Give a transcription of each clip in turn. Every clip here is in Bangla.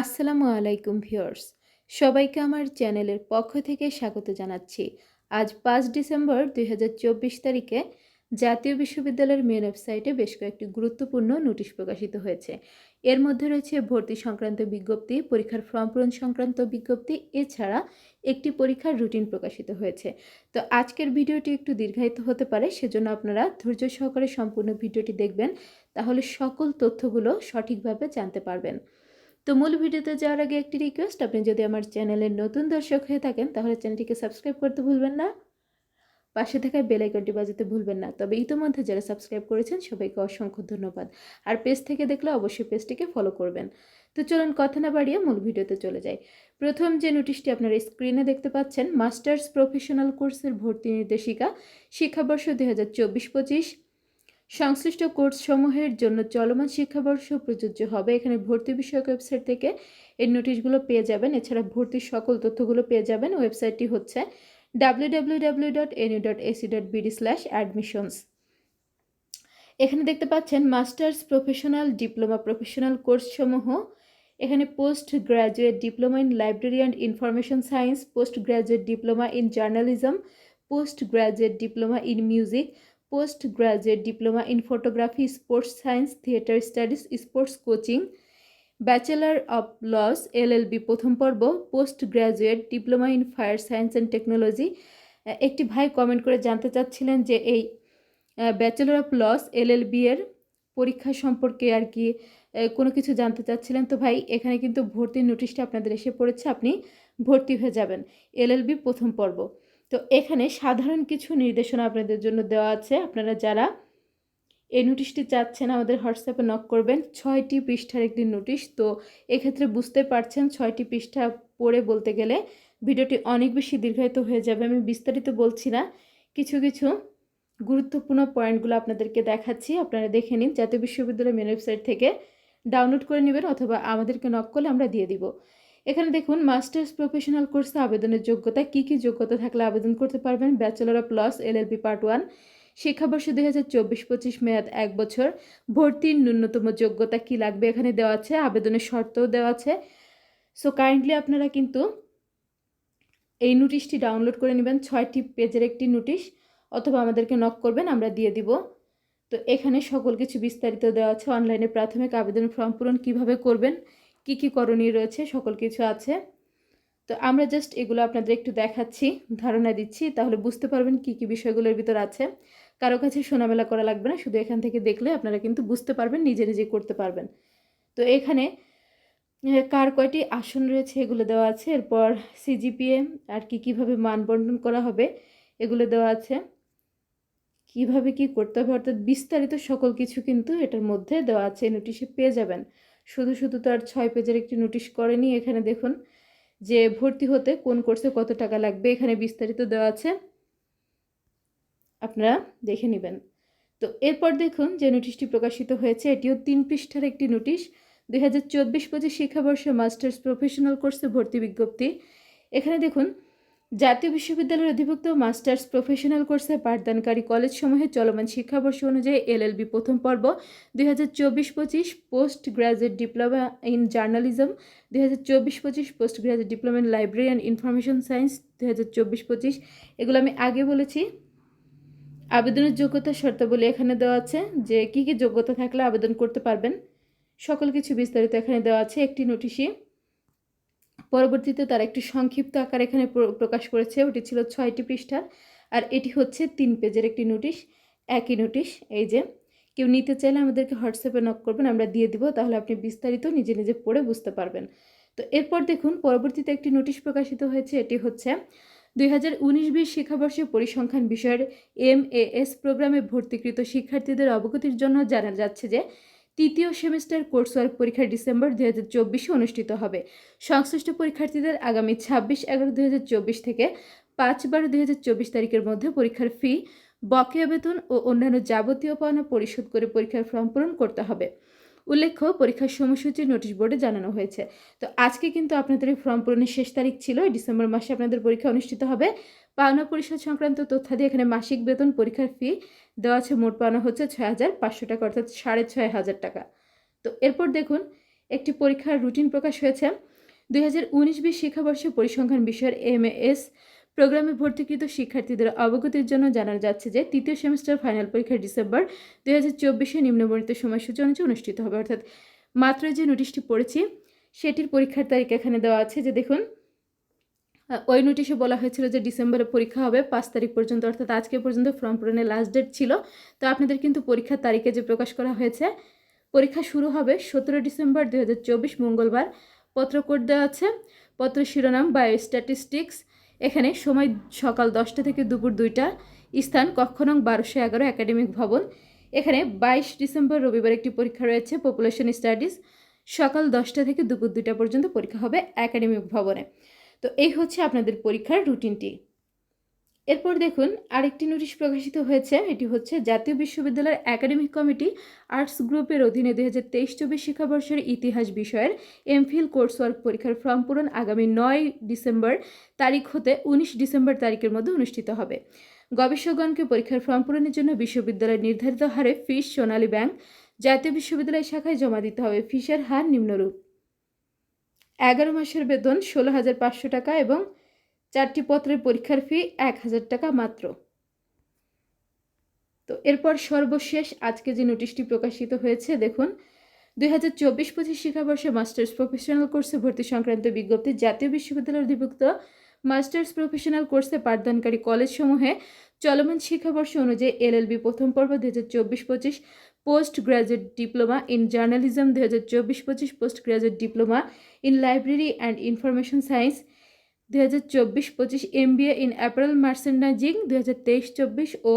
আসসালামু আলাইকুম ভিউয়ার্স। সবাইকে আমার চ্যানেলের পক্ষ থেকে স্বাগত জানাচ্ছি। আজ পাঁচ ডিসেম্বর দুই হাজার চব্বিশ তারিখে জাতীয় বিশ্ববিদ্যালয়ের মেন ওয়েবসাইটে বেশ কয়েকটি গুরুত্বপূর্ণ নোটিশ প্রকাশিত হয়েছে। এর মধ্যে রয়েছে ভর্তি সংক্রান্ত বিজ্ঞপ্তি, পরীক্ষার ফর্ম পূরণ সংক্রান্ত বিজ্ঞপ্তি, এছাড়া একটি পরীক্ষার রুটিন প্রকাশিত হয়েছে। তো আজকের ভিডিওটি একটু দীর্ঘায়িত হতে পারে, সেজন্য আপনারা ধৈর্য সহকারে সম্পূর্ণ ভিডিওটি দেখবেন, তাহলে সকল তথ্যগুলো সঠিকভাবে জানতে পারবেন। তো মূল ভিডিওতে যাওয়ার আগে একটি রিকোয়েস্ট আপনি যদি আমার চ্যানেলের নতুন দর্শক হয়ে থাকেন, তাহলে চ্যানেলটিকে সাবস্ক্রাইব করতে ভুলবেন না। পাশে থাকা বেল আইকনটি বাজাতে ভুলবেন না। তবে ইতোমধ্যে যারা সাবস্ক্রাইব করেছেন, সবাইকে অসংখ্য ধন্যবাদ। আর পেজ থেকে দেখলে অবশ্যই পেজটিকে ফলো করবেন। তো চলুন কথা না বাড়িয়ে মূল ভিডিওতে চলে যাই। প্রথম যে নোটিশটি আপনারা স্ক্রিনে দেখতে পাচ্ছেন মাস্টার্স প্রফেশনাল কোর্সের ভর্তি নির্দেশিকা, শিক্ষাবর্ষ দুই হাজার চব্বিশ পঁচিশ। সংশ্লিষ্ট কোর্সসমূহের জন্য চলমান শিক্ষাবর্ষ প্রযোজ্য হবে। এখানে ভর্তি বিষয়ক ওয়েবসাইট থেকে এই নোটিশগুলো পেয়ে যাবেন। এছাড়া ভর্তির সকল তথ্যগুলো পেয়ে যাবেন। ওয়েবসাইটটি হচ্ছে W W W dot NU dot AC dot BD slash admissions এখানে দেখতে পাচ্ছেন মাস্টার্স প্রফেশনাল ডিপ্লোমা প্রফেশনাল কোর্সসমূহ। এখানে post graduate diploma in library and information science post graduate diploma in journalism post graduate diploma in music post graduate diploma in photography sports science theatre studies sports coaching bachelor of laws LLB প্রথম পর্ব post graduate diploma in fire science and technology একটি ভাই কমেন্ট করে জানতে চাচ্ছিলেন যে এই ব্যাচেলার অফ লস এলএলবি এর পরীক্ষা সম্পর্কে আর কি কোনো কিছু জানতে চাচ্ছিলেন? তো ভাই, এখানে কিন্তু ভর্তির নোটিশটা আপনাদের এসে পড়েছে, আপনি ভর্তি হয়ে যাবেন। এলএলবি প্রথম পর্ব। তো এখানে সাধারণ কিছু নির্দেশনা আপনাদের জন্য দেওয়া আছে। আপনারা যারা এই নোটিশটি চাচ্ছেন আমাদের হোয়াটসঅ্যাপে নক করবেন, ছয়টি পৃষ্ঠার একটি নোটিশ। তো এক্ষেত্রে বুঝতে পারছেন ছয়টি পৃষ্ঠা পড়ে বলতে গেলে ভিডিওটি অনেক বেশি দীর্ঘায়িত হয়ে যাবে। আমি বিস্তারিত বলছি না। কিছু কিছু গুরুত্বপূর্ণ পয়েন্টগুলো আপনাদেরকে দেখাচ্ছি। আপনারা দেখে নিন। জাতীয় বিশ্ববিদ্যালয় মেন ওয়েবসাইট থেকে ডাউনলোড করে নেবেন অথবা আমাদেরকে নক করলে আমরা দিয়ে দিব। এখানে দেখুন মাস্টার্স প্রফেশনাল কোর্সে আবেদনের যোগ্যতা কী কী যোগ্যতা থাকলে আবেদন করতে পারবেন? Bachelor of laws LLB part one শিক্ষাবর্ষ দুই হাজার চব্বিশ পঁচিশ মেয়াদ এক বছর। ভর্তির ন্যূনতম যোগ্যতা কি লাগবে এখানে দেওয়া আছে, আবেদনের শর্তও দেওয়া আছে। সো কাইন্ডলি আপনারা কিন্তু এই নোটিশটি ডাউনলোড করে নেবেন, ছয়টি পেজের একটি নোটিশ, অথবা আমাদেরকে নক করবেন, আমরা দিয়ে দিব। তো এখানে সকল কিছু বিস্তারিত দেওয়া আছে অনলাইনে প্রাথমিক আবেদন ফর্ম পূরণ কীভাবে করবেন কি কি করণীয় রয়েছে, সকল কিছু আছে। তো আমরা জাস্ট এগুলো আপনাদের একটু দেখাচ্ছি, ধারণা দিচ্ছি, তাহলে বুঝতে পারবেন কি কি বিষয়গুলোর ভিতর আছে। কারও কাছে শোনামেলা করা লাগবে না, শুধু এখান থেকে দেখলে আপনারা কিন্তু বুঝতে পারবেন, নিজে নিজে করতে পারবেন। তো এখানে কার কয়টি আসন রয়েছে এগুলো দেওয়া আছে, এরপর সিজিপিএ আর কি কীভাবে বন্টন করা হবে এগুলো দেওয়া আছে। কীভাবে কি করতে হবে, অর্থাৎ বিস্তারিত সকল কিছু কিন্তু এটার মধ্যে দেওয়া আছে নোটিশে পেয়ে যাবেন। শুধু শুধু তো আর ছয় পেজের একটি নোটিশ করেনি। এখানে দেখুন যে ভর্তি হতে কোন কোর্সে কত টাকা লাগবে, এখানে বিস্তারিত দেওয়া আছে। আপনারা দেখে নেবেন। তো এরপর দেখুন যে নোটিশটি প্রকাশিত হয়েছে, এটিও তিন পৃষ্ঠার একটি নোটিশ। দুই হাজার চব্বিশ পঁচিশ শিক্ষাবর্ষে মাস্টার্স প্রফেশনাল কোর্সে ভর্তি বিজ্ঞপ্তি। এখানে দেখুন জাতীয় বিশ্ববিদ্যালয়ের অধিভুক্ত মাস্টার্স প্রফেশনাল কোর্সে পাঠদানকারী কলেজসমূহে চলমান শিক্ষাবর্ষ অনুযায়ী এলএলবি প্রথম পর্ব, দুই হাজার চব্বিশ পঁচিশ post graduate diploma in journalism, দুই হাজার চব্বিশ পঁচিশ post graduate diploma in library and information science, দুই হাজার চব্বিশ পঁচিশ এগুলো আমি আগে বলেছি। আবেদনের যোগ্যতা শর্তাবলী এখানে দেওয়া আছে যে কী কী যোগ্যতা থাকলে আবেদন করতে পারবেন। সকল কিছু বিস্তারিত এখানে দেওয়া আছে। একটি নোটিশে পরবর্তীতে তারা একটি সংক্ষিপ্ত আকার এখানে প্রকাশ করেছে। ওটি ছিল ছয়টি পৃষ্ঠার। আর এটি হচ্ছে তিন পেজের একটি নোটিশ, একই নোটিশ। এই যে, কেউ নিতে চাইলে আমাদেরকে হোয়াটসঅ্যাপে নক করবেন, আমরা দিয়ে দিব, তাহলে আপনি বিস্তারিত নিজে নিজে পড়ে বুঝতে পারবেন। তো এরপর দেখুন, পরবর্তীতে একটি নোটিশ প্রকাশিত হয়েছে, এটি হচ্ছে, দুই হাজার উনিশ বিশ শিক্ষাবর্ষে পরিসংখ্যান বিষয়ের এম এ এস প্রোগ্রামে ভর্তিকৃত শিক্ষার্থীদের অবগতির জন্য জানা যাচ্ছে যে তৃতীয় সেমিস্টার কোর্স ওয়ার্ক পরীক্ষা ডিসেম্বর দু হাজার চব্বিশে অনুষ্ঠিত হবে। সংশ্লিষ্ট পরীক্ষার্থীদের আগামী ছাব্বিশ এগারো দু হাজার চব্বিশ থেকে পাঁচ বারো দুই হাজার চব্বিশ তারিখের মধ্যে পরীক্ষার ফি, বকেয়া বেতন ও অন্যান্য যাবতীয় পাওনা পরিশোধ করে পরীক্ষার ফর্ম পূরণ করতে হবে। উল্লেখ্য, পরীক্ষার সময়সূচি নোটিশ বোর্ডে জানানো হয়েছে। তো আজকে কিন্তু আপনাদের এই ফর্ম পূরণের শেষ তারিখ ছিল ডিসেম্বর মাসে আপনাদের পরীক্ষা অনুষ্ঠিত হবে। পাওনা পরিষদ সংক্রান্ত তথ্যাদি এখানে মাসিক বেতন, পরীক্ষার ফি দেওয়া আছে, মোট পাওনা হচ্ছে ছয় হাজার পাঁচশো টাকা, অর্থাৎ সাড়ে ছয় হাজার টাকা। তো এরপর দেখুন, একটি পরীক্ষার রুটিন প্রকাশ হয়েছে। দুই হাজার উনিশ বিশ শিক্ষাবর্ষে পরিসংখ্যান বিষয়ের এম এস প্রোগ্রামে ভর্তিকৃত শিক্ষার্থীদের অবগতির জন্য জানানো যাচ্ছে যে তৃতীয় সেমিস্টার ফাইনাল পরীক্ষা ডিসেম্বর দুই হাজার চব্বিশে নিম্নবর্ণিত সময়সূচি অনুযায়ী অনুষ্ঠিত হবে। অর্থাৎ মাত্র যে নোটিশটি পড়েছি, সেটির পরীক্ষার তারিখ এখানে দেওয়া আছে যে দেখুন ওই নোটিশে বলা হয়েছিল যে ডিসেম্বরে পরীক্ষা হবে, পাঁচ তারিখ পর্যন্ত, অর্থাৎ আজকে পর্যন্ত ফর্ম পূরণের লাস্ট ডেট ছিল। তো আপনাদের কিন্তু পরীক্ষার তারিখে যে প্রকাশ করা হয়েছে, পরীক্ষা শুরু হবে সতেরো ডিসেম্বর দু হাজার চব্বিশ, মঙ্গলবার। পত্র কোড দেওয়া আছে পত্র শিরোনাম বায়ো স্ট্যাটিস্টিক্স এখানে সময় সকাল দশটা থেকে দুপুর দুইটা স্থান কক্ষ নং বারোশো এগারো একাডেমিক ভবন। এখানে বাইশ ডিসেম্বর রবিবার একটি পরীক্ষা রয়েছে পপুলেশন স্টাডিজ সকাল দশটা থেকে দুপুর দুইটা পর্যন্ত পরীক্ষা হবে একাডেমিক ভবনে। তো এই হচ্ছে আপনাদের পরীক্ষার রুটিনটি এরপর দেখুন, আরেকটি নোটিশ প্রকাশিত হয়েছে, এটি হচ্ছে জাতীয় বিশ্ববিদ্যালয়ের একাডেমিক কমিটি আর্টস গ্রুপের অধীনে দুই হাজার তেইশ চব্বিশ শিক্ষাবর্ষের ইতিহাস বিষয়ের এমফিল কোর্স ওয়ার্ক পরীক্ষার ফর্ম পূরণ আগামী নয় ডিসেম্বর তারিখ হতে উনিশ ডিসেম্বর তারিখের মধ্যে অনুষ্ঠিত হবে। গবেষকগণকে পরীক্ষার ফর্ম পূরণের জন্য বিশ্ববিদ্যালয়ের নির্ধারিত হারে ফিস সোনালী ব্যাংক, জাতীয় বিশ্ববিদ্যালয় শাখায় জমা দিতে হবে ফিসের হার নিম্নরূপ। এগারো মাসের বেতন ষোলো হাজার পাঁচশো টাকা এবং চারটি পত্রের পরীক্ষার ফি এক হাজার টাকা মাত্র। তো এরপর সর্বশেষ আজকে যে নোটিশটি প্রকাশিত হয়েছে, দেখুন, দুই হাজার চব্বিশ পঁচিশ শিক্ষাবর্ষে মাস্টার্স প্রফেশনাল কোর্সে ভর্তি সংক্রান্ত বিজ্ঞপ্তি জাতীয় বিশ্ববিদ্যালয়ের অধিভুক্ত মাস্টার্স প্রফেশনাল কোর্সে পাঠদানকারী কলেজসমূহে চলমান শিক্ষাবর্ষ অনুযায়ী এলএলবি প্রথম পর্ব দুই হাজার চব্বিশ পঁচিশ, post graduate diploma in journalism দুই হাজার চব্বিশ পঁচিশ, post graduate diploma in library and information science দুই হাজার চব্বিশ পঁচিশ ইন অ্যাপারেল মার্সেন্ডাইজিং দু হাজার তেইশ চব্বিশ ও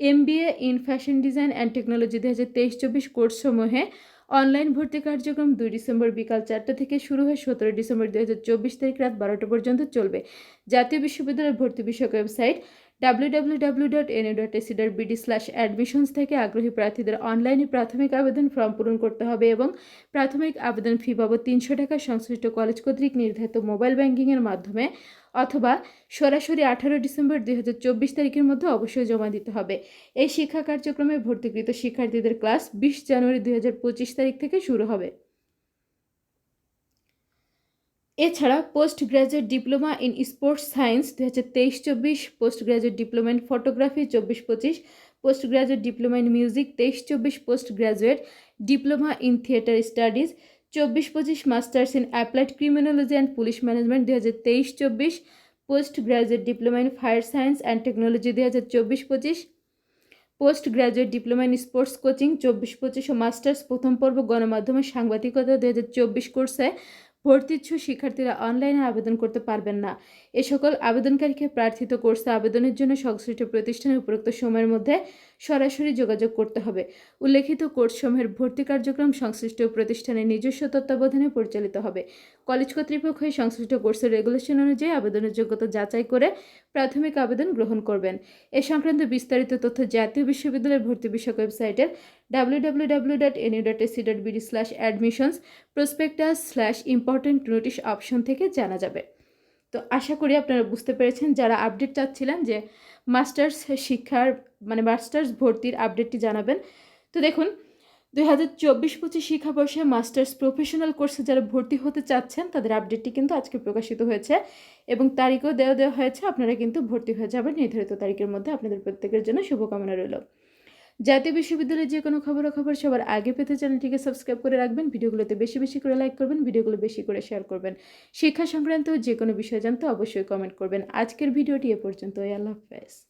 MBA in fashion design and technology দু হাজার তেইশ চব্বিশ কোর্সসমূহে অনলাইন ভর্তি কার্যক্রম দুই ডিসেম্বর বিকাল চারটা থেকে শুরু হয়ে সতেরো ডিসেম্বর দুই হাজার চব্বিশ তারিখ রাত বারোটা পর্যন্ত চলবে। জাতীয় বিশ্ববিদ্যালয়ের ভর্তি বিষয়ক website W W W dot NU dot AC dot BD slash admissions থেকে আগ্রহী প্রার্থীদের অনলাইনে প্রাথমিক আবেদন ফর্ম পূরণ করতে হবে এবং প্রাথমিক আবেদন ফি বাবদ তিনশো টাকা সংশ্লিষ্ট কলেজ কর্তৃক নির্ধারিত মোবাইল ব্যাংকিংয়ের মাধ্যমে অথবা সরাসরি আঠারো ডিসেম্বর দুই হাজার চব্বিশ তারিখের মধ্যে অবশ্যই জমা দিতে হবে। এই শিক্ষা কার্যক্রমে ভর্তিকৃত শিক্ষার্থীদের ক্লাস বিশ জানুয়ারি দুই হাজার পঁচিশ তারিখ থেকে শুরু হবে। এছাড়া post graduate diploma in sports science দু হাজার তেইশ চব্বিশ post graduate diploma in photography চব্বিশ পঁচিশ post graduate diploma in music তেইশ চব্বিশ post graduate diploma in theatre studies চব্বিশ পঁচিশ, masters in applied criminology and police management দু হাজার তেইশ চব্বিশ post graduate diploma in fire science and technology দু হাজার চব্বিশ পঁচিশ post graduate diploma in sports coaching চব্বিশ পঁচিশ ও মাস্টার্স প্রথম পর্ব গণমাধ্যমের সাংবাদিকতা দু হাজার চব্বিশ কোর্সে ভর্তি ইচ্ছুক শিক্ষার্থীরা অনলাইনে আবেদন করতে পারবেন না। এ সকল আবেদনকারীকে প্রার্থিত কোর্সে আবেদনের জন্য সংশ্লিষ্ট প্রতিষ্ঠানের উপরোক্ত সময়ের মধ্যে সরাসরি যোগাযোগ করতে হবে। উল্লেখিত কোর্সসমূহের ভর্তি কার্যক্রম সংশ্লিষ্ট প্রতিষ্ঠানের নিজস্ব তত্ত্বাবধানে পরিচালিত হবে। কলেজ কর্তৃপক্ষ এই সংশ্লিষ্ট কোর্সের রেগুলেশন অনুযায়ী আবেদনের যোগ্যতা যাচাই করে প্রাথমিক আবেদন গ্রহণ করবেন। এ সংক্রান্ত বিস্তারিত তথ্য জাতীয় বিশ্ববিদ্যালয়ের ভর্তি বিষয়ক ওয়েবসাইটের W W slash admissions prospectus slash important notice option থেকে জানা যাবে। তো আশা করি আপনারা বুঝতে পেরেছেন, যারা আপডেট চাচ্ছিলেন যে মাস্টার্স শিক্ষার মানে মাস্টার্স ভর্তির আপডেটটি জানাবেন। তো দেখুন দুই হাজার চব্বিশ পঁচিশ শিক্ষাবর্ষে মাস্টার্স প্রফেশনাল কোর্সে যারা ভর্তি হতে চাচ্ছেন, তাদের আপডেটটি কিন্তু আজকে প্রকাশিত হয়েছে এবং তারিখও দেওয়া দেওয়া হয়েছে। আপনারা কিন্তু ভর্তি হয়ে যাবেন। নির্ধারিত তারিখের মধ্যে আপনাদের প্রত্যেকের জন্য শুভকামনা রইল। জাতীয় বিশ্ববিদ্যালয়ের যে কোনো খবরাখবর সবার আগে পেতে চ্যানেলটিকে সাবস্ক্রাইব করে রাখবেন। ভিডিওগুলোতে বেশি বেশি করে লাইক করবেন, ভিডিওগুলো বেশি করে শেয়ার করবেন। শিক্ষা সংক্রান্ত যে কোনো বিষয় জানতে অবশ্যই কমেন্ট করবেন। আজকের ভিডিওটি এ পর্যন্ত আল্লাহ হাফেজ।